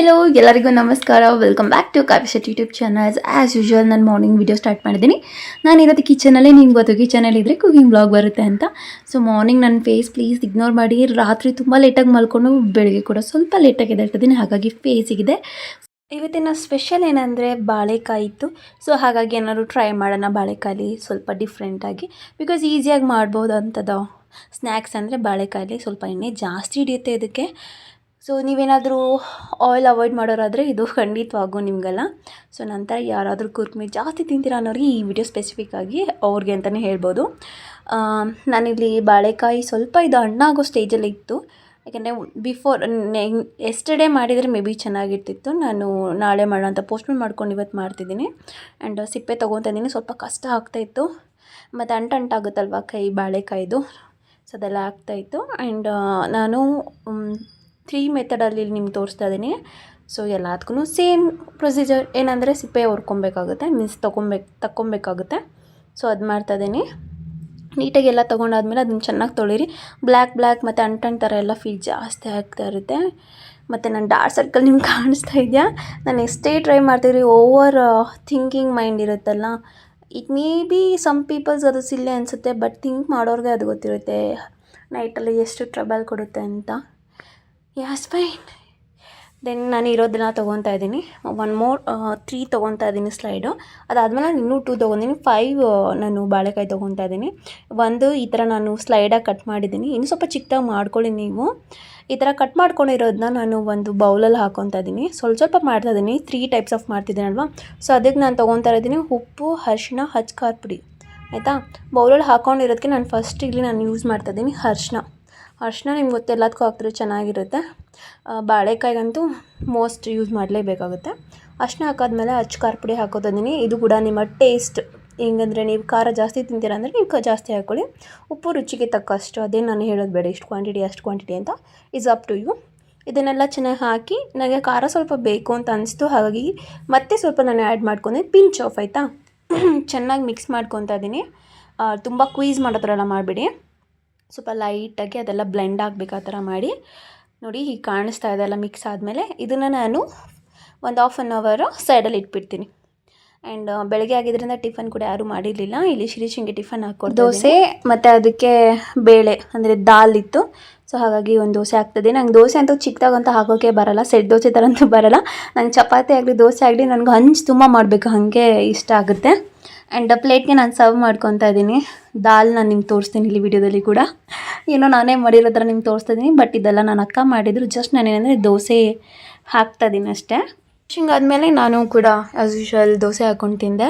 Hello ಎಲ್ಲರಿಗೂ ನಮಸ್ಕಾರ. Welcome back to ಕಾವ್ಯಶೆಟ್ ಯೂಟ್ಯೂಬ್ ಚಾನಲ್ಸ್ ಆ್ಯಸ್ ಯೂಶುವಲ್ ನಾನು ಮಾರ್ನಿಂಗ್ ವೀಡಿಯೋ ಸ್ಟಾರ್ಟ್ ಮಾಡಿದ್ದೀನಿ. ನಾನು ಇರೋದು ಕಿಚನಲ್ಲೇ ನಿಮ್ಗೆ ಗೊತ್ತು ಕಿಚನಲ್ಲಿದ್ದರೆ ಕುಕಿಂಗ್ ಬ್ಲಾಗ್ ಬರುತ್ತೆ ಅಂತ. ಸೊ ಮಾರ್ನಿಂಗ್ ನನ್ನ ಫೇಸ್ ಪ್ಲೀಸ್ ಇಗ್ನೋರ್ ಮಾಡಿ. ರಾತ್ರಿ ತುಂಬ ಲೇಟಾಗಿ ಮಲ್ಕೊಂಡು ಬೆಳಗ್ಗೆ ಕೂಡ ಸ್ವಲ್ಪ ಲೇಟಾಗಿ ಎದ್ದೇಳ್ತಿದ್ದೀನಿ. ಹಾಗಾಗಿ ಫೇಸಿಗಿದೆ ಇವತ್ತಿನ ಸ್ಪೆಷಲ್ ಏನಂದರೆ ಬಾಳೆಕಾಯಿ ಇತ್ತು. ಸೊ ಹಾಗಾಗಿ ಏನಾದ್ರು ಟ್ರೈ ಮಾಡೋಣ ಬಾಳೆಕಾಯಿ ಸ್ವಲ್ಪ ಡಿಫ್ರೆಂಟಾಗಿ ಬಿಕಾಸ್ ಈಸಿಯಾಗಿ ಮಾಡ್ಬೋದು ಅಂತದ. ಸ್ನ್ಯಾಕ್ಸ್ ಅಂದರೆ ಬಾಳೆಕಾಯಿ ಸ್ವಲ್ಪ ಎಣ್ಣೆ ಜಾಸ್ತಿ ಹಿಡಿಯುತ್ತೆ ಇದಕ್ಕೆ. ಸೊ ನೀವೇನಾದರೂ ಆಯಿಲ್ ಅವಾಯ್ಡ್ ಮಾಡೋರಾದರೆ ಇದು ಖಂಡಿತವಾಗೂ ನಿಮಗೆಲ್ಲ. ಸೊ ನಂತರ ಯಾರಾದರೂ ಕುರ್ಕುಮೆ ಜಾಸ್ತಿ ತಿಂತೀರ ಅನ್ನೋರಿಗೆ ಈ ವಿಡಿಯೋ ಸ್ಪೆಸಿಫಿಕ್ ಆಗಿ ಅವ್ರಿಗೆ ಅಂತಲೇ ಹೇಳ್ಬೋದು. ನಾನಿಲ್ಲಿ ಬಾಳೆಕಾಯಿ ಸ್ವಲ್ಪ ಇದು ಹಣ್ಣಾಗೋ ಸ್ಟೇಜಲ್ಲಿ ಇತ್ತು. ಯಾಕೆಂದರೆ ಬಿಫೋರ್ ಎಸ್ಟರ್ಡೇ ಮಾಡಿದರೆ ಮೇ ಬಿ ಚೆನ್ನಾಗಿರ್ತಿತ್ತು. ನಾನು ನಾಳೆ ಮಾಡೋ ಅಂತ ಪೋಸ್ಟ್ಪೋನ್ ಮಾಡ್ಕೊಂಡು ಇವತ್ತು ಮಾಡ್ತಿದ್ದೀನಿ. ಆ್ಯಂಡ್ ಸಿಪ್ಪೆ ತೊಗೊತಾ ಇದ್ದೀನಿ. ಸ್ವಲ್ಪ ಕಷ್ಟ ಆಗ್ತಾಯಿತ್ತು ಮತ್ತು ಅಂಟು ಅಂಟಾಗುತ್ತಲ್ವ ಕೈ, ಬಾಳೆಕಾಯಿದು. ಸೊ ಅದೆಲ್ಲ ಆಗ್ತಾಯಿತ್ತು ಆ್ಯಂಡ್ ನಾನು ತ್ರೀ ಮೆಥಡಲ್ಲಿ ನಿಮ್ಗೆ ತೋರಿಸ್ತಾ ಇದ್ದೀನಿ ಸೊ ಎಲ್ಲದಕ್ಕೂ ಸೇಮ್ ಪ್ರೊಸೀಜರ್ ಏನಂದರೆ ಸಿಪ್ಪೆ ಹೊರ್ಕೊಬೇಕಾಗುತ್ತೆ ಮೀನ್ಸ್ ತೊಗೊಬೇಕು, ತಕ್ಕೊಬೇಕಾಗುತ್ತೆ. ಸೊ ಅದು ಮಾಡ್ತಾ ಇದ್ದೀನಿ ನೀಟಾಗಿ ಎಲ್ಲ ತೊಗೊಂಡಾದ್ಮೇಲೆ ಅದನ್ನ ಚೆನ್ನಾಗಿ ತೊಳಿರಿ. ಬ್ಲ್ಯಾಕ್ ಬ್ಲ್ಯಾಕ್ ಮತ್ತು ಅಂಟಣ್ ಥರ ಎಲ್ಲ ಫೀಲ್ ಜಾಸ್ತಿ ಆಗ್ತಾ ಇರುತ್ತೆ. ಮತ್ತು ನನ್ನ ಡಾರ್ಕ್ ಸರ್ಕಲ್ ನಿಮ್ಗೆ ಕಾಣಿಸ್ತಾ ಇದೆಯಾ? ನಾನು ಎಷ್ಟೇ ಟ್ರೈ ಮಾಡ್ತಿದ್ರಿ ಓವರ್ ಥಿಂಕಿಂಗ್ ಮೈಂಡ್ ಇರುತ್ತಲ್ಲ. It may be some peoples ಅದು ಸಿಲ್ಲೆ ಅನಿಸುತ್ತೆ ಬಟ್ ಥಿಂಕ್ ಮಾಡೋರಿಗೆ ಅದು ಗೊತ್ತಿರುತ್ತೆ. ನೈಟಲ್ಲಿ ಎಷ್ಟು ಟ್ರಬಲ್ ಕೊಡುತ್ತೆ ಅಂತ. ಯಾಸ್ ಫೈನ್ ದೆನ್ ನಾನು ಇರೋದನ್ನ ತೊಗೊತಾ ಇದ್ದೀನಿ. ಒನ್ ಮೋರ್ ತ್ರೀ ತೊಗೊತಾ ಇದ್ದೀನಿ ಸ್ಲೈಡು ಅದಾದಮೇಲೆ ನಾನು ಇನ್ನೂ ಟೂ ತೊಗೊಂಡಿನಿ ಫೈವ್ ನಾನು ಬಾಳೆಕಾಯಿ ತೊಗೊತಾ ಇದ್ದೀನಿ. ಒಂದು ಈ ಥರ ನಾನು ಸ್ಲೈಡಾಗಿ ಕಟ್ ಮಾಡಿದ್ದೀನಿ. ಇನ್ನು ಸ್ವಲ್ಪ ಚಿಕ್ಕದಾಗಿ ಮಾಡ್ಕೊಳ್ಳಿ ನೀವು. ಈ ಥರ ಕಟ್ ಮಾಡ್ಕೊಂಡಿರೋದನ್ನ ನಾನು ಒಂದು ಬೌಲಲ್ಲಿ ಹಾಕೊತಾ ಇದ್ದೀನಿ. ಸ್ವಲ್ಪ ಸ್ವಲ್ಪ ಮಾಡ್ತಾ ಇದ್ದೀನಿ. ತ್ರೀ ಟೈಪ್ಸ್ ಆಫ್ ಮಾಡ್ತಿದ್ದೀನಲ್ವ ಸೊ ಅದಕ್ಕೆ ನಾನು ತೊಗೊತಾ ಇದ್ದೀನಿ ಉಪ್ಪು ಅರ್ಶಿನ ಹಚ್ ಖಾರ ಪುಡಿ. ಆಯಿತಾ? ಬೌಲಲ್ಲಿ ಹಾಕೊಂಡಿರೋದಕ್ಕೆ ನಾನು ಫಸ್ಟ್ ಇಲ್ಲಿ ನಾನು ಯೂಸ್ ಮಾಡ್ತಾ ಇದ್ದೀನಿ ಅರಿಶಿನ ಅರಿಶಿನ ನಿಮ್ಗೆ ಗೊತ್ತು, ಎಲ್ಲದಕ್ಕೂ ಹಾಕಿದ್ರೆ ಚೆನ್ನಾಗಿರುತ್ತೆ. ಬಾಳೆಕಾಯಿಗಂತೂ ಮೋಸ್ಟ್ ಯೂಸ್ ಮಾಡಲೇಬೇಕಾಗುತ್ತೆ. ಅರಿಶಿನ ಹಾಕಾದ್ಮೇಲೆ ಅಚ್ಚ ಖಾರ ಪುಡಿ ಹಾಕೋತಿದ್ದೀನಿ ಇದು ಕೂಡ ನಿಮ್ಮ ಟೇಸ್ಟ್. ಹೆಂಗಂದರೆ ನೀವು ಖಾರ ಜಾಸ್ತಿ ತಿಂತೀರ ಅಂದರೆ ನೀವು ಜಾಸ್ತಿ ಹಾಕ್ಕೊಳ್ಳಿ. ಉಪ್ಪು ರುಚಿಗೆ ತಕ್ಕಷ್ಟು, ಅದೇ ನಾನು ಹೇಳೋದು ಬೇಡ, ಇಷ್ಟು ಕ್ವಾಂಟಿಟಿ ಅಷ್ಟು ಕ್ವಾಂಟಿಟಿ ಅಂತ ಇಸ್ ಅಪ್ ಟು ಯು ಇದನ್ನೆಲ್ಲ ಚೆನ್ನಾಗಿ ಹಾಕಿ ನನಗೆ ಖಾರ ಸ್ವಲ್ಪ ಬೇಕು ಅಂತ ಅನಿಸ್ತು, ಹಾಗಾಗಿ ಮತ್ತೆ ಸ್ವಲ್ಪ ನಾನು ಆ್ಯಡ್ ಮಾಡ್ಕೊಂಡೆ. ಪಿಂಚ್ ಆಫ್ ಆಯಿತಾ? ಚೆನ್ನಾಗಿ ಮಿಕ್ಸ್ ಮಾಡ್ಕೊತಾ ಇದ್ದೀನಿ. ತುಂಬ ಕ್ವೀಸ್ ಮಾಡೋ ಥರ ಎಲ್ಲ ಮಾಡಿಬಿಡಿ. ಸ್ವಲ್ಪ ಲೈಟಾಗಿ ಅದೆಲ್ಲ ಬ್ಲೆಂಡ್ ಆಗಬೇಕು ಆ ಥರ ಮಾಡಿ ನೋಡಿ ಹೀಗೆ ಕಾಣಿಸ್ತಾ ಇದೆ ಎಲ್ಲ ಮಿಕ್ಸ್ ಆದಮೇಲೆ ಇದನ್ನು ನಾನು ಒಂದು ಹಾಫ್ ಆನ್ ಅವರು ಸೈಡಲ್ಲಿ ಇಟ್ಬಿಡ್ತೀನಿ. ಆ್ಯಂಡ್ ಬೆಳಗ್ಗೆ ಆಗಿದ್ದರಿಂದ ಟಿಫನ್ ಕೂಡ ಯಾರೂ ಮಾಡಿರಲಿಲ್ಲ. ಇಲ್ಲಿ ಶಿಂಗೆ ಟಿಫನ್ ಹಾಕೊಂಡು ದೋಸೆ ಮತ್ತು ಅದಕ್ಕೆ ಬೇಳೆ, ಅಂದರೆ ದಾಲ್ ಇತ್ತು. ಸೊ ಹಾಗಾಗಿ ಒಂದು ದೋಸೆ ಆಗ್ತದೆ ನಂಗೆ ದೋಸೆ ಅಂತೂ ಚಿಕ್ಕದಾಗಂತೂ ಹಾಕೋಕ್ಕೆ ಬರಲ್ಲ. ಸೆಟ್ ದೋಸೆ ಥರ ಅಂತೂ ಬರಲ್ಲ. ನಂಗೆ ಚಪಾತಿ ಆಗಲಿ, ದೋಸೆ ಆಗಲಿ, ನನಗೆ ಹಂಚು ತುಂಬ ಮಾಡಬೇಕು. ಹಾಗೆ ಇಷ್ಟ ಆಗುತ್ತೆ. ಆ್ಯಂಡ್ ಪ್ಲೇಟ್ಗೆ ನಾನು ಸರ್ವ್ ಮಾಡ್ಕೊತಾ ಇದ್ದೀನಿ. ದಾಲ್ ನಾನು ನಿಮ್ಗೆ ತೋರಿಸ್ತೀನಿ ಇಲ್ಲಿ ವಿಡಿಯೋದಲ್ಲಿ ಕೂಡ. ಏನೋ ನಾನೇ ಮಾಡಿರೋ ಥರ ನಿಮ್ಗೆ ತೋರಿಸ್ತಾ ಇದ್ದೀನಿ ಬಟ್ ಇದೆಲ್ಲ ನಾನು ಅಕ್ಕ ಮಾಡಿದ್ರು. ಜಸ್ಟ್ ನಾನೇನಂದರೆ ದೋಸೆ ಹಾಕ್ತಾ ಇದ್ದೀನಿ ಅಷ್ಟೇ. ಫಿಶಿಂಗ್ ಆದಮೇಲೆ ನಾನು ಕೂಡ ಆ್ಯಸ್ ಯೂಶ್ವಲ್ ದೋಸೆ ಹಾಕ್ಕೊಂಡು ತಿಂದೆ.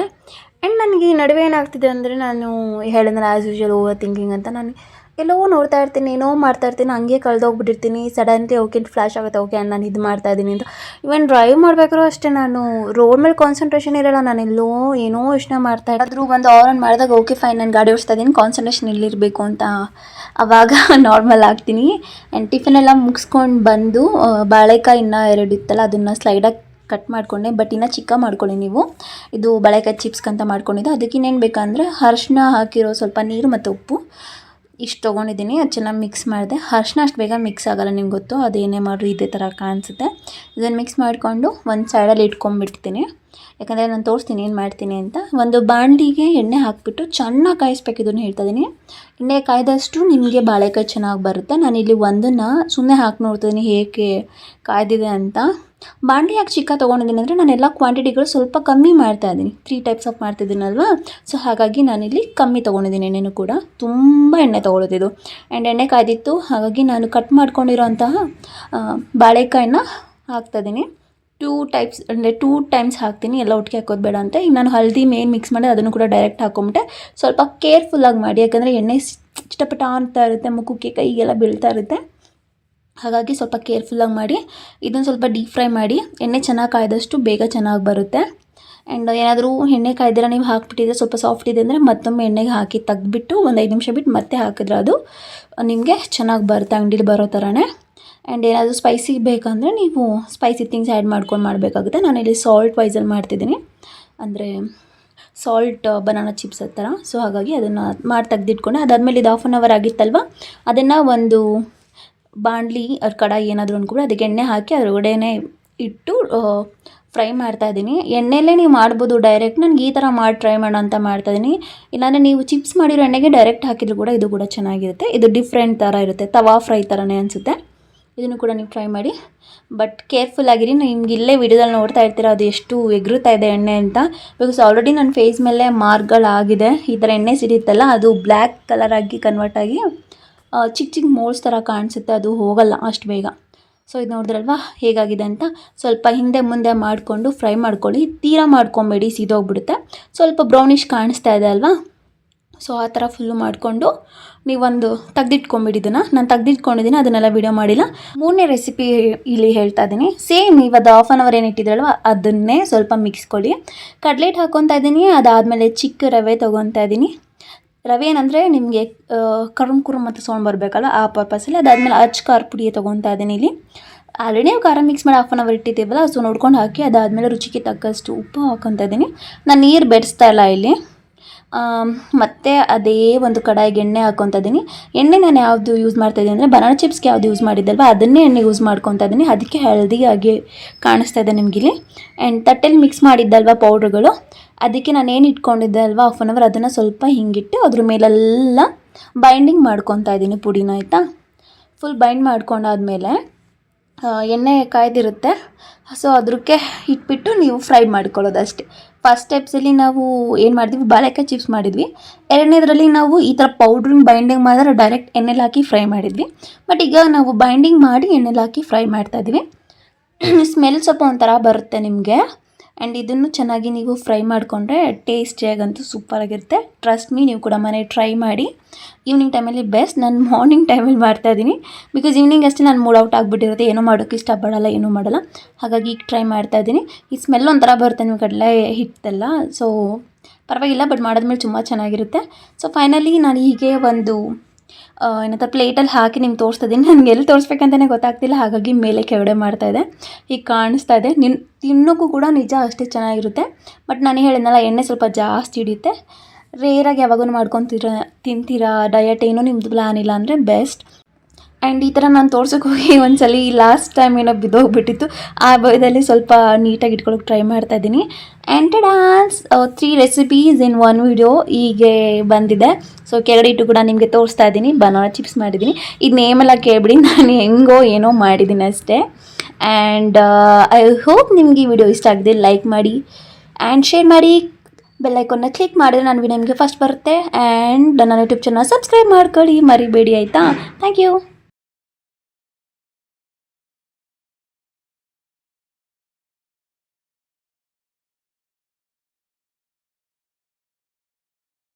ಆ್ಯಂಡ್ ನನಗೆ ಈ ನಡುವೆ ಏನಾಗ್ತಿದೆ ಅಂದರೆ ನಾನು ಹೇಳಿದ್ರೆ ಆ್ಯಸ್ ಯೂಶ್ವಲ್ ಓವರ್ ಥಿಂಕಿಂಗ್ ಅಂತ. ನಾನು ಎಲ್ಲೋ ನೋಡ್ತಾ ಇರ್ತೀನಿ, ಏನೋ ಮಾಡ್ತಾ ಇರ್ತೀನಿ, ಹಂಗೆ ಕಳೆದೋಗ್ಬಿಟ್ಟಿರ್ತೀನಿ ಸಡನ್ಲಿ ಓಕೆ ಫ್ಲ್ಯಾಶ್ ಆಗುತ್ತೆ, ಓಕೆ ನಾನು ಇದು ಮಾಡ್ತಾ ಇದ್ದೀನಿ ಅಂತ. ಇವನ್ ಡ್ರೈವ್ ಮಾಡಬೇಕಾದ್ರೂ ಅಷ್ಟೇ ನಾನು ರೋಡ್ ಮೇಲೆ ಕಾನ್ಸಂಟ್ರೇಷನ್ ಇರಲ್ಲ, ನಾನು ಎಲ್ಲೋ ಏನೋ ಯೋಚನೆ ಮಾಡ್ತಾ ಇದ್ರೂ ಒಂದು ಆನ್ ಮಾಡಿದಾಗ ಓಕೆ ಫೈನ್ ನಾನು ಗಾಡಿ ಓಡಿಸ್ತಾ ಇದ್ದೀನಿ ಕಾನ್ಸಂಟ್ರೇಷನ್ ಇಲ್ಲಿರಬೇಕು ಅಂತ ಅವಾಗ ನಾರ್ಮಲ್ ಆಗ್ತೀನಿ. ಆ್ಯಂಡ್ ಟಿಫಿನ್ ಎಲ್ಲ ಮುಗಿಸ್ಕೊಂಡು ಬಂದು ಬಾಳೆಕಾಯಿ ಇನ್ನೂ ಎರಡು ಇತ್ತಲ್ಲ, ಅದನ್ನು ಸ್ಲೈಡಾಗಿ ಕಟ್ ಮಾಡ್ಕೊಂಡೆ ಬಟ್ ಇನ್ನೂ ಚಿಕ್ಕ ಮಾಡ್ಕೊಳ್ಳಿ ನೀವು. ಇದು ಬಾಳೆಕಾಯಿ ಚಿಪ್ಸ್ಗಂತ ಮಾಡ್ಕೊಂಡಿದ್ದೆ. ಅದಕ್ಕೆ ಇನ್ನೇನು ಬೇಕಂದರೆ ಅರಶಿನ ಹಾಕಿರೋ ಸ್ವಲ್ಪ ನೀರು ಮತ್ತು ಉಪ್ಪು. ಇಷ್ಟು ತೊಗೊಂಡಿದ್ದೀನಿ. ಅದು ಚೆನ್ನಾಗಿ ಮಿಕ್ಸ್ ಮಾಡಿದೆ. ಅರ್ಶಿನ ಅಷ್ಟು ಬೇಗ ಮಿಕ್ಸ್ ಆಗಲ್ಲ ನಿಮ್ಗೆ ಗೊತ್ತು. ಅದೇನೇ ಮಾಡಿದ್ರು ಇದೇ ಥರ ಕಾಣಿಸುತ್ತೆ. ಇದನ್ನು ಮಿಕ್ಸ್ ಮಾಡಿಕೊಂಡು ಒಂದು ಸೈಡಲ್ಲಿ ಇಟ್ಕೊಂಡ್ಬಿಡ್ತೀನಿ. ಯಾಕಂದರೆ ನಾನು ತೋರಿಸ್ತೀನಿ ಏನು ಮಾಡ್ತೀನಿ ಅಂತ. ಒಂದು ಬಾಣಲಿಗೆ ಎಣ್ಣೆ ಹಾಕಿಬಿಟ್ಟು ಚೆನ್ನಾಗಿ ಕಾಯಿಸ್ಬೇಕು ಇದನ್ನು ಹೇಳ್ತಾ ಇದ್ದೀನಿ ಎಣ್ಣೆ ಕಾಯ್ದಷ್ಟು ನಿಮಗೆ ಬಾಳೆಕಾಯಿ ಚೆನ್ನಾಗಿ ಬರುತ್ತೆ. ನಾನಿಲ್ಲಿ ಒಂದನ್ನು ಸುಮ್ಮನೆ ಹಾಕಿ ನೋಡ್ತಿದ್ದೀನಿ ಹೇಗೆ ಕಾಯ್ದಿದೆ ಅಂತ. ಬಾಂಡ್ಲಿ ಯಾಕೆ ಚಿಕ್ಕ ತೊಗೊಂಡಿದ್ದೀನಿ ಅಂದರೆ ನಾನೆಲ್ಲ ಕ್ವಾಂಟಿಟಿಗಳು ಸ್ವಲ್ಪ ಕಮ್ಮಿ ಮಾಡ್ತಾ ಇದ್ದೀನಿ. ತ್ರೀ ಟೈಪ್ಸ್ ಆಫ್ ಮಾಡ್ತಿದ್ದೀನಲ್ವಾ? ಸೊ ಹಾಗಾಗಿ ನಾನಿಲ್ಲಿ ಕಮ್ಮಿ ತೊಗೊಂಡಿದ್ದೀನಿ ಎಣ್ಣೆನೂ ಕೂಡ. ತುಂಬ ಎಣ್ಣೆ ತೊಗೊಳ್ಳೋದಿದ್ದು ಆ್ಯಂಡ್ ಎಣ್ಣೆ ಕಾಯ್ದಿತ್ತು. ಹಾಗಾಗಿ ನಾನು ಕಟ್ ಮಾಡ್ಕೊಂಡಿರೋಂತಹ ಬಾಳೆಕಾಯಿನ ಹಾಕ್ತಾಯಿದ್ದೀನಿ ಟೂ ಟೈಪ್ಸ್ ಅಂದರೆ ಟೂ ಟೈಮ್ಸ್ ಹಾಕ್ತೀನಿ. ಎಲ್ಲ ಒಟ್ಟಿಗೆ ಹಾಕೋದು ಬೇಡ ಅಂತ. ಈಗ ನಾನು ಹಲ್ದಿ ಮೇನ್ ಮಿಕ್ಸ್ ಮಾಡಿ ಅದನ್ನು ಕೂಡ ಡೈರೆಕ್ಟ್ ಹಾಕೊಂಬಿಟ್ಟೆ. ಸ್ವಲ್ಪ ಕೇರ್ಫುಲ್ಲಾಗಿ ಮಾಡಿ. ಯಾಕಂದರೆ ಎಣ್ಣೆ ಚಿಟಪಟ ಅಂತ ಇರುತ್ತೆ, ಮುಖಕ್ಕೆ, ಕೈಗೆಲ್ಲ ಬೀಳ್ತಾ ಇರುತ್ತೆ. ಹಾಗಾಗಿ ಸ್ವಲ್ಪ ಕೇರ್ಫುಲ್ಲಾಗಿ ಮಾಡಿ, ಇದನ್ನು ಸ್ವಲ್ಪ ಡೀಪ್ ಫ್ರೈ ಮಾಡಿ, ಎಣ್ಣೆ ಚೆನ್ನಾಗಿ ಕಾಯ್ದಷ್ಟು ಬೇಗ ಚೆನ್ನಾಗಿ ಬರುತ್ತೆ. ಆ್ಯಂಡ್ ಏನಾದರೂ ಎಣ್ಣೆ ಕಾಯ್ದಿರ ನೀವು ಹಾಕ್ಬಿಟ್ಟಿದ್ರೆ ಸ್ವಲ್ಪ ಸಾಫ್ಟ್ ಇದೆ ಅಂದರೆ ಮತ್ತೊಮ್ಮೆ ಎಣ್ಣೆಗೆ ಹಾಕಿ ತೆಗ್ದುಬಿಟ್ಟು ಒಂದು ಐದು ನಿಮಿಷ ಬಿಟ್ಟು ಮತ್ತೆ ಹಾಕಿದ್ರೆ ಅದು ನಿಮಗೆ ಚೆನ್ನಾಗಿ ಬರುತ್ತೆ, ಅಂಗಡಿಲಿ ಬರೋ ಥರನೇ ಆ್ಯಂಡ್ ಏನಾದರೂ ಸ್ಪೈಸಿ ಬೇಕಂದರೆ ನೀವು ಸ್ಪೈಸಿ ಥಿಂಗ್ಸ್ ಆ್ಯಡ್ ಮಾಡ್ಕೊಂಡು ಮಾಡಬೇಕಾಗುತ್ತೆ. ನಾನಿಲ್ಲಿ ಸಾಲ್ಟ್ ವೈಸಲ್ಲಿ ಮಾಡ್ತಿದ್ದೀನಿ. ಅಂದರೆ ಸಾಲ್ಟ್ ಬನಾನಾ ಚಿಪ್ಸ್ ಆ ಥರ ಸೊ ಹಾಗಾಗಿ ಅದನ್ನು ಮಾಡಿ ತೆಗೆದಿಟ್ಕೊಂಡೆ. ಅದಾದಮೇಲೆ ಇದು ಹಾಫ್ ಆನ್ ಅವರ್ ಆಗಿತ್ತಲ್ವ? ಅದನ್ನು ಒಂದು ಬಾಣಲಿ ಅವ್ರ ಕಡಾಯಿ ಏನಾದರೂ ಅಂದ್ಕೊಂಡು ಅದಕ್ಕೆ ಎಣ್ಣೆ ಹಾಕಿ ಅದರೊಳಗಡೆನೆ ಇಟ್ಟು ಫ್ರೈ ಮಾಡ್ತಾ ಇದ್ದೀನಿ. ಎಣ್ಣೆಲೇ ನೀವು ಮಾಡ್ಬೋದು ಡೈರೆಕ್ಟ್ ನನಗೆ ಈ ಥರ ಮಾಡಿ ಟ್ರೈ ಮಾಡೋಣ ಅಂತ ಮಾಡ್ತಾ ಇದ್ದೀನಿ. ಇಲ್ಲಾಂದರೆ ನೀವು ಚಿಪ್ಸ್ ಮಾಡಿರೋ ಎಣ್ಣೆಗೆ ಡೈರೆಕ್ಟ್ ಹಾಕಿದ್ರು ಕೂಡ ಇದು ಕೂಡ ಚೆನ್ನಾಗಿರುತ್ತೆ. ಇದು ಡಿಫ್ರೆಂಟ್ ಥರ ಇರುತ್ತೆ. ತವಾ ಫ್ರೈ ಥರನೇ ಅನಿಸುತ್ತೆ. ಇದನ್ನು ಕೂಡ ನೀವು ಟ್ರೈ ಮಾಡಿ. ಬಟ್ ಕೇರ್ಫುಲ್ ಆಗಿರಿ. ನಿಮ್ಗೆ ಇಲ್ಲೇ ವಿಡಿಯೋದಲ್ಲಿ ನೋಡ್ತಾ ಇರ್ತೀರ ಅದು ಎಷ್ಟು ಎಗ್ರುತ್ತಾ ಇದೆ ಎಣ್ಣೆ ಅಂತ. ಬಿಕಾಸ್ ಆಲ್ರೆಡಿ ನನ್ನ ಫೇಸ್ ಮೇಲೆ ಮಾರ್ಗಳಾಗಿದೆ. ಈ ಥರ ಎಣ್ಣೆ ಸಿಡಿಯುತ್ತಲ್ಲ ಅದು ಬ್ಲ್ಯಾಕ್ ಕಲರ್ ಆಗಿ ಕನ್ವರ್ಟ್ ಆಗಿ ಚಿಕ್ಕ ಚಿಕ್ಕ ಮೋಲ್ಸ್ ಥರ ಕಾಣಿಸುತ್ತೆ, ಅದು ಹೋಗಲ್ಲ ಅಷ್ಟು ಬೇಗ. ಸೊ ಇದು ನೋಡಿದ್ರಲ್ವಾ? ಹೇಗಾಗಿದೆ ಅಂತ? ಸ್ವಲ್ಪ ಹಿಂದೆ ಮುಂದೆ ಮಾಡಿಕೊಂಡು ಫ್ರೈ ಮಾಡ್ಕೊಳ್ಳಿ. ತೀರಾ ಮಾಡ್ಕೊಬೇಡಿ, ಸೀದೋಗ್ಬಿಡುತ್ತೆ. ಸ್ವಲ್ಪ ಬ್ರೌನಿಷ್ ಕಾಣಿಸ್ತಾ ಇದೆ ಅಲ್ವಾ? ಸೊ ಆ ಥರ ಫುಲ್ಲು ಮಾಡಿಕೊಂಡು ನೀವೊಂದು ತೆಗ್ದಿಟ್ಕೊಂಬಿಡಿ ಇದನ್ನು. ನಾನು ತೆಗ್ದಿಟ್ಕೊಂಡಿದ್ದೀನಿ, ಅದನ್ನೆಲ್ಲ ವಿಡಿಯೋ ಮಾಡಿಲ್ಲ. ಮೂರನೇ ರೆಸಿಪಿ ಇಲ್ಲಿ ಹೇಳ್ತಾ ಇದ್ದೀನಿ. ಸೇಮ್ ಇವತ್ತು ಹಾಫ್ ಆನ್ ಅವರ್ ಏನು ಇಟ್ಟಿದ್ರಲ್ವ ಅದನ್ನೇ ಸ್ವಲ್ಪ ಮಿಕ್ಸ್ಕೊಳ್ಳಿ ಕಡ್ಲೆಟ್ ಹಾಕೊತಾ ಇದ್ದೀನಿ ಅದಾದಮೇಲೆ ಚಿಕ್ಕ ರವೆ ತೊಗೊತಾ ಇದ್ದೀನಿ ರವೆ ಏನಂದರೆ ನಿಮಗೆ ಕರುಮ್ ಕುರುಮ್ ಮತ್ತು ಸೌಂಡ್ ಬರಬೇಕಲ್ಲ, ಆ ಪರ್ಪಸಲ್ಲಿ ಅದಾದಮೇಲೆ ಅಚ್ಚ ಖಾರ ಪುಡಿ ತೊಗೊತಾ ಇದ್ದೀನಿ ಇಲ್ಲಿ. ಆಲ್ರೆಡಿ ಖಾರ ಮಿಕ್ಸ್ ಮಾಡಿ ಹಾಫ್ ಆನ್ ಅವರ್ ಇಟ್ಟಿದ್ದೀವಲ್ಲ ಸೊ ನೋಡ್ಕೊಂಡು ಹಾಕಿ, ಅದಾದಮೇಲೆ ರುಚಿಗೆ ತಕ್ಕಷ್ಟು ಉಪ್ಪು ಹಾಕೊತಾ ಇದ್ದೀನಿ. ನಾನು ನೀರು ಬೆರೆಸ್ತಾ ಇಲ್ಲ ಇಲ್ಲಿ. ಮತ್ತೆ ಅದೇ ಒಂದು ಕಡಾಯಿಗೆ ಎಣ್ಣೆ ಹಾಕ್ಕೊತಾ ಇದ್ದೀನಿ. ಎಣ್ಣೆ ನಾನು ಯಾವುದು ಯೂಸ್ ಮಾಡ್ತಾ ಇದ್ದೀನಿ ಅಂದರೆ ಬನಾನಾ ಚಿಪ್ಸ್ಗೆ ಯಾವುದು ಯೂಸ್ ಮಾಡಿದ್ದಲ್ವ? ಅದನ್ನೇ ಎಣ್ಣೆ ಯೂಸ್ ಮಾಡ್ಕೊತಾ ಇದ್ದೀನಿ. ಅದಕ್ಕೆ ಹೆಲ್ದಿಯಾಗಿ ಕಾಣಿಸ್ತಾ ಇದೆ ನಿಮಗಿಲ್ಲಿ ಆ್ಯಂಡ್ ತಟ್ಟೆಲಿ ಮಿಕ್ಸ್ ಮಾಡಿದ್ದಲ್ವ ಪೌಡ್ರುಗಳು ಅದಕ್ಕೆ ನಾನು ಏನು ಇಟ್ಕೊಂಡಿದ್ದೆ ಅಲ್ವಾ? ಹಾಫ್ ಆನ್ ಅವರ್ ಅದನ್ನು ಸ್ವಲ್ಪ ಹಿಂಗಿಟ್ಟು ಅದ್ರ ಮೇಲೆಲ್ಲ ಬೈಂಡಿಂಗ್ ಮಾಡ್ಕೊತಾ ಇದ್ದೀನಿ ಪುಡಿನ, ಆಯಿತಾ? ಫುಲ್ ಬೈಂಡ್ ಮಾಡ್ಕೊಂಡಾದ್ಮೇಲೆ ಎಣ್ಣೆ ಕಾಯ್ದಿರುತ್ತೆ. ಸೊ ಅದಕ್ಕೆ ಇಟ್ಬಿಟ್ಟು ನೀವು ಫ್ರೈ ಮಾಡ್ಕೊಳ್ಳೋದು ಅಷ್ಟೇ ಫಸ್ಟ್ ಸ್ಟೆಪ್ಸಲ್ಲಿ ನಾವು ಏನು ಮಾಡಿದ್ವಿ ಬಾಳೆಕಾಯಿ ಚಿಪ್ಸ್ ಮಾಡಿದ್ವಿ. ಎರಡನೇದರಲ್ಲಿ ನಾವು ಈ ಥರ ಪೌಡ್ರನ್ನ ಬೈಂಡಿಂಗ್ ಮಾಡಿದ್ರೆ ಡೈರೆಕ್ಟ್ ಎಣ್ಣೆಲಿ ಹಾಕಿ ಫ್ರೈ ಮಾಡಿದ್ವಿ. ಬಟ್ ಈಗ ನಾವು ಬೈಂಡಿಂಗ್ ಮಾಡಿ ಎಣ್ಣೆಲಿ ಹಾಕಿ ಫ್ರೈ ಮಾಡ್ತಾ ಇದ್ವಿ. ಸ್ಮೆಲ್ ಸ್ವಲ್ಪ ಒಂಥರ ಬರುತ್ತೆ ನಿಮಗೆ. ಆ್ಯಂಡ್ ಇದನ್ನು ಚೆನ್ನಾಗಿ ನೀವು ಫ್ರೈ ಮಾಡಿಕೊಂಡ್ರೆ ಟೇಸ್ಟಿಯಾಗಂತೂ ಸೂಪರಾಗಿರುತ್ತೆ ಟ್ರಸ್ಟ್ ಮೀ ನೀವು ಕೂಡ ಮನೆ ಟ್ರೈ ಮಾಡಿ. ಈವ್ನಿಂಗ್ ಟೈಮಲ್ಲಿ ಬೆಸ್ಟ್ ನಾನು ಮಾರ್ನಿಂಗ್ ಟೈಮಲ್ಲಿ ಮಾಡ್ತಾ ಇದ್ದೀನಿ. ಬಿಕಾಸ್ ಈವ್ನಿಂಗ್ ಅಷ್ಟೇ ನಾನು ಮೂಡ್ ಔಟ್ ಆಗಿಬಿಟ್ಟಿರುತ್ತೆ. ಏನೂ ಮಾಡೋಕ್ಕೆ ಇಷ್ಟಪಡೋಲ್ಲ, ಏನೂ ಮಾಡಲ್ಲ. ಹಾಗಾಗಿ ಈಗ ಟ್ರೈ ಮಾಡ್ತಾ ಇದ್ದೀನಿ. ಈ ಸ್ಮೆಲ್ ಒಂಥರ ಬರುತ್ತೆ ನಿಮ್ಗೆ ಕಡಲೆ ಹಿಟ್ಟೆಲ್ಲ. ಸೊ ಪರವಾಗಿಲ್ಲ ಬಟ್ ಮಾಡಿದ್ಮೇಲೆ ತುಂಬ ಚೆನ್ನಾಗಿರುತ್ತೆ. ಸೊ ಫೈನಲಿ ನಾನು ಹೀಗೆ ಒಂದು ಏನಂತ ಪ್ಲೇಟಲ್ಲಿ ಹಾಕಿ ನಿಮ್ಗೆ ತೋರಿಸ್ತಾ ಇದ್ದೀನಿ ನನಗೆ ಎಲ್ಲಿ ತೋರಿಸ್ಬೇಕಂತಲೇ ಗೊತ್ತಾಗ್ತಿಲ್ಲ. ಹಾಗಾಗಿ ಮೇಲೆ ಕೆವಡೆ ಮಾಡ್ತಾ ಇದೆ ಈಗ ಕಾಣಿಸ್ತಾ ಇದೆ. ನಿನ್ ತಿನ್ನೋಕ್ಕೂ ಕೂಡ ನಿಜ ಅಷ್ಟೇ ಚೆನ್ನಾಗಿರುತ್ತೆ. ಬಟ್ ನಾನು ಹೇಳಿದ್ನಲ್ಲ, ಎಣ್ಣೆ ಸ್ವಲ್ಪ ಜಾಸ್ತಿ ಹಿಡಿಯುತ್ತೆ. ರೇರಾಗಿ ಯಾವಾಗೂ ಮಾಡ್ಕೊತೀರ, ತಿಂತೀರಾ? ಡಯಟ್ ಏನೂ ನಿಮ್ಮದು ಪ್ಲ್ಯಾನ್ ಇಲ್ಲ ಅಂದರೆ ಬೆಸ್ಟ್ ಆ್ಯಂಡ್ ಈ ಥರ ನಾನು ತೋರ್ಸೋಕೆ ಹೋಗಿ ಒಂದ್ಸಲಿ ಲಾಸ್ಟ್ ಟೈಮ್ ಏನೋ ಬಿದ್ದೋಗ್ಬಿಟ್ಟಿತ್ತು. ಆ ಭಯದಲ್ಲಿ ಸ್ವಲ್ಪ ನೀಟಾಗಿ ಇಟ್ಕೊಳ್ಳೋಕೆ ಟ್ರೈ ಮಾಡ್ತಾ ಇದ್ದೀನಿ. And dance three recipes in one video ಹೀಗೆ ಬಂದಿದೆ. ಸೊ ಕೆಳಗಡೆ ಇಟ್ಟು ಕೂಡ ನಿಮಗೆ ತೋರಿಸ್ತಾ ಇದ್ದೀನಿ. ಬನಾನಾ ಚಿಪ್ಸ್ ಮಾಡಿದ್ದೀನಿ. ಇದು ನೇಮೆಲ್ಲ ಕೇಳ್ಬಿಡಿ ನಾನು ಹೆಂಗೋ ಏನೋ ಮಾಡಿದ್ದೀನಿ ಅಷ್ಟೇ. ಆ್ಯಂಡ್ ಐ ಹೋಪ್ ನಿಮಗೆ ಈ ವಿಡಿಯೋ ಇಷ್ಟ ಆಗಿದೆ. ಲೈಕ್ ಮಾಡಿ. ಆ್ಯಂಡ್ ಶೇರ್ ಮಾಡಿ. ಬೆಲ್ಲೈಕನ್ನ ಕ್ಲಿಕ್ ಮಾಡಿದ್ರೆ ನಾನು ನಿಮಗೆ ಫಸ್ಟ್ ಬರುತ್ತೆ. ಆ್ಯಂಡ್ ನನ್ನ ಯೂಟ್ಯೂಬ್ ಚಾನಲ್ ಸಬ್ಸ್ಕ್ರೈಬ್ ಮಾಡ್ಕೊಳ್ಳಿ. ಮರಿಬೇಡಿ, ಆಯಿತಾ? Thank you